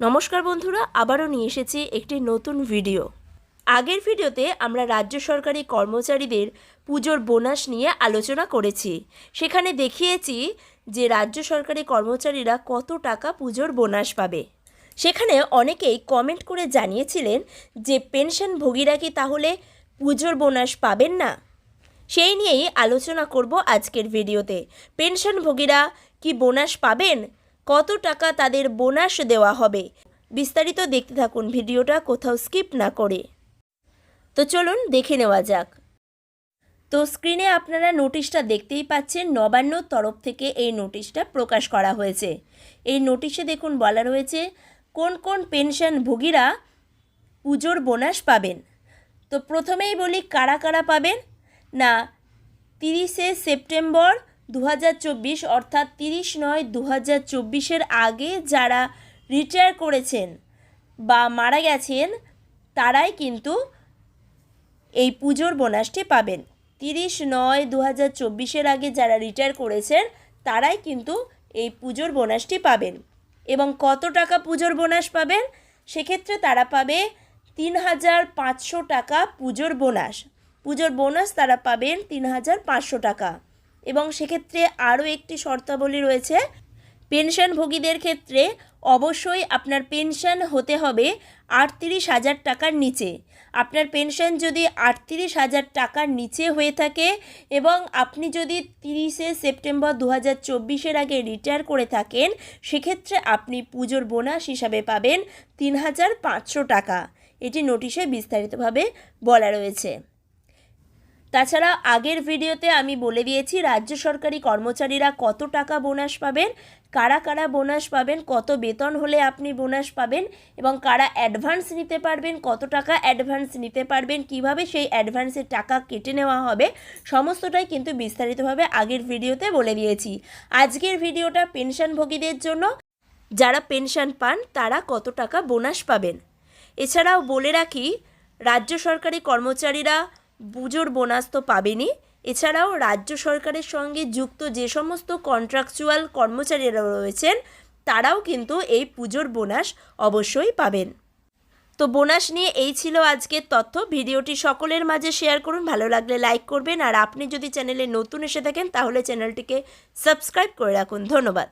নমস্কার বন্ধুরা, আবারও নিয়ে এসেছি একটি নতুন ভিডিও। আগের ভিডিওতে আমরা রাজ্য সরকারি কর্মচারীদের পুজোর বোনাস নিয়ে আলোচনা করেছি। সেখানে দেখিয়েছি যে রাজ্য সরকারি কর্মচারীরা কত টাকা পুজোর বোনাস পাবে। সেখানে অনেকেই কমেন্ট করে জানিয়েছিলেন যে পেনশন ভোগীরা কি তাহলে পুজোর বোনাস পাবেন না? সেই নিয়েই আলোচনা করব আজকের ভিডিওতে। পেনশনভোগীরা কি বোনাস পাবেন? কত টাকা তাদের বোনাস দেওয়া হবে? বিস্তারিত দেখতে থাকুন ভিডিওটা, কোথাও স্কিপ না করে। তো চলুন দেখে নেওয়া যাক। তো স্ক্রিনে আপনারা নোটিশটা দেখতেই পাচ্ছেন নবান্নর তরফ থেকে এই নোটিশটা প্রকাশ করা হয়েছে। এই নোটিশে দেখুন বলা রয়েছে, কোন কোন পেনশনভোগীরা পুজোর বোনাস পাবেন? তো প্রথমেই বলি, কারা কারা পাবেন? না, তিরিশে সেপ্টেম্বর দু হাজার চব্বিশ অর্থাৎ তিরিশ নয় দু হাজার আগে যারা রিটায়ার করেছেন বা মারা গেছেন, তারাই কিন্তু এই পুজোর বোনাসটি পাবেন। তিরিশ নয় দু হাজার আগে যারা রিটায়ার করেছেন, তারাই কিন্তু এই পুজোর বোনাসটি পাবেন। এবং কত টাকা পুজোর বোনাস পাবেন? সেক্ষেত্রে তারা পাবে তিন হাজার পাঁচশো টাকা পুজোর বোনাস। পুজোর বোনাস তারা পাবেন তিন হাজার পাঁচশো টাকা। এবং সেক্ষেত্রে আরও একটি শর্তাবলী রয়েছে। পেনশনভোগীদের ক্ষেত্রে অবশ্যই আপনার পেনশন হতে হবে আটত্রিশ হাজার টাকার নিচে। আপনার পেনশন যদি আটত্রিশ হাজার টাকার নিচে হয়ে থাকে এবং আপনি যদি তিরিশে সেপ্টেম্বর দু হাজার চব্বিশের আগে রিটায়ার করে থাকেন, সেক্ষেত্রে আপনি পুজোর বোনাস হিসাবে পাবেন তিন হাজার পাঁচশো টাকা। এটি নোটিশে বিস্তারিতভাবে বলা রয়েছে। তাছাড়া আগের ভিডিওতে আমি বলে দিয়েছি, রাজ্য সরকারি কর্মচারীরা কত টাকা বোনাস পাবেন, কারা কারা বোনাস পাবেন, কত বেতন হলে আপনি বোনাস পাবেন এবং কারা অ্যাডভান্স নিতে পারবেন, কত টাকা অ্যাডভান্স নিতে পারবেন, কীভাবে সেই অ্যাডভান্সের টাকা কেটে নেওয়া হবে, সমস্তটাই কিন্তু বিস্তারিতভাবে আগের ভিডিওতে বলে দিয়েছি। আজকের ভিডিওটা পেনশনভোগীদের জন্য। যারা পেনশন পান, তারা কত টাকা বোনাস পাবেন। এছাড়াও বলে রাখি, রাজ্য সরকারি কর্মচারীরা পুজোর বোনাস তো পাবেনই এছাড়াও রাজ্য সরকারের সঙ্গে যুক্ত যে সমস্ত কন্ট্রাকচুয়াল কর্মচারীরা রয়েছেন, তারাও কিন্তু এই পুজোর বোনাস অবশ্যই পাবেন। তো বোনাস নিয়ে এই ছিল আজকের তথ্য। ভিডিওটি সকলের মাঝে শেয়ার করুন। ভালো লাগলে লাইক করবেন। আর আপনি যদি চ্যানেলে নতুন এসে থাকেন, তাহলে চ্যানেলটিকে সাবস্ক্রাইব করে রাখুন। ধন্যবাদ।